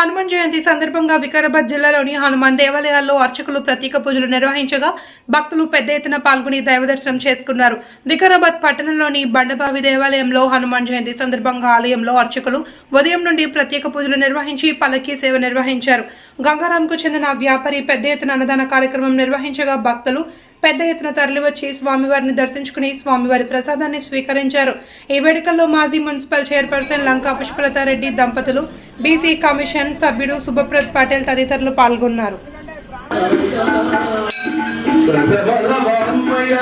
హనుమాన్ జయంతి సందర్భంగా వికారాబాద్ జిల్లాలోని హనుమాన్ దేవాలయాల్లో అర్చకులు ప్రత్యేక పూజలు నిర్వహించగా భక్తులు పెద్ద ఎత్తున పాల్గొని దైవదర్శనం చేసుకున్నారు. వికారాబాద్ పట్టణంలోని బండబావి దేవాలయంలో హనుమాన్ జయంతి సందర్భంగా ఆలయంలో అర్చకులు ఉదయం నుండి ప్రత్యేక పూజలు నిర్వహించి పల్లకీ సేవ నిర్వహించారు. గంగారాంకు చెందిన వ్యాపారి పెద్ద ఎత్తున అన్నదాన కార్యక్రమం నిర్వహించగా భక్తులు పెద్ద ఎత్తున తరలివచ్చి స్వామివారిని దర్శించుకుని స్వామివారి ప్రసాదాన్ని స్వీకరించారు. ఈ వేడుకల్లో మాజీ మున్సిపల్ చైర్పర్సన్ లంకా పుష్పలతారెడ్డి దంపతులు బీసీ కమిషన్ సభ్యుడు శుభప్రద్ పటేల్ తదితరులు పాల్గొన్నారు. సర్వబలవాన్మయ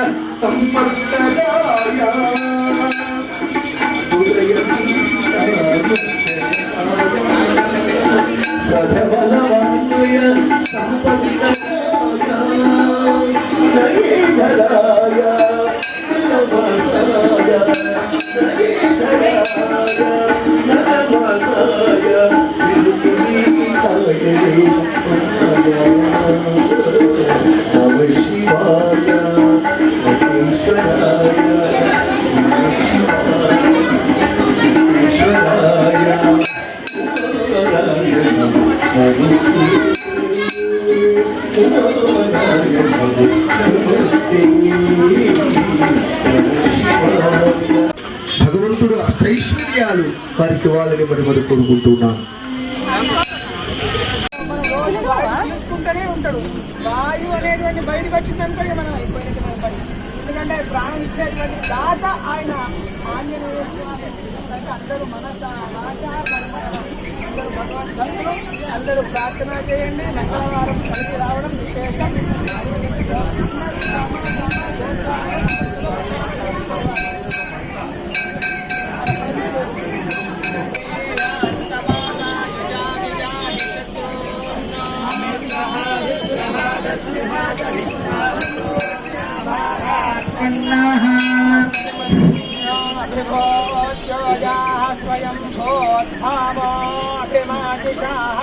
భగవంతుడు అష్టైశ్వర్యాలు వారికి ఇవ్వాలని మరి మరి కోరుకుంటున్నాను ఉంటాడు. వాయువు అనేటువంటి బయటకు వచ్చిందనుకో మనం అయిపోయినట్టు మన పని ఎందుకంటే ప్రాణం ఇచ్చేటువంటి దాత ఆయన. ఆంజనేయ స్వామి. అందరూ మనస వాచ కర్మణ అందరూ భగవాన్ భక్తులు అందరూ ప్రార్థన చేయండి. మంగళవారం కలిసి రావడం విశేషం. स्वयं भोद्भावो प्रेमादिशाः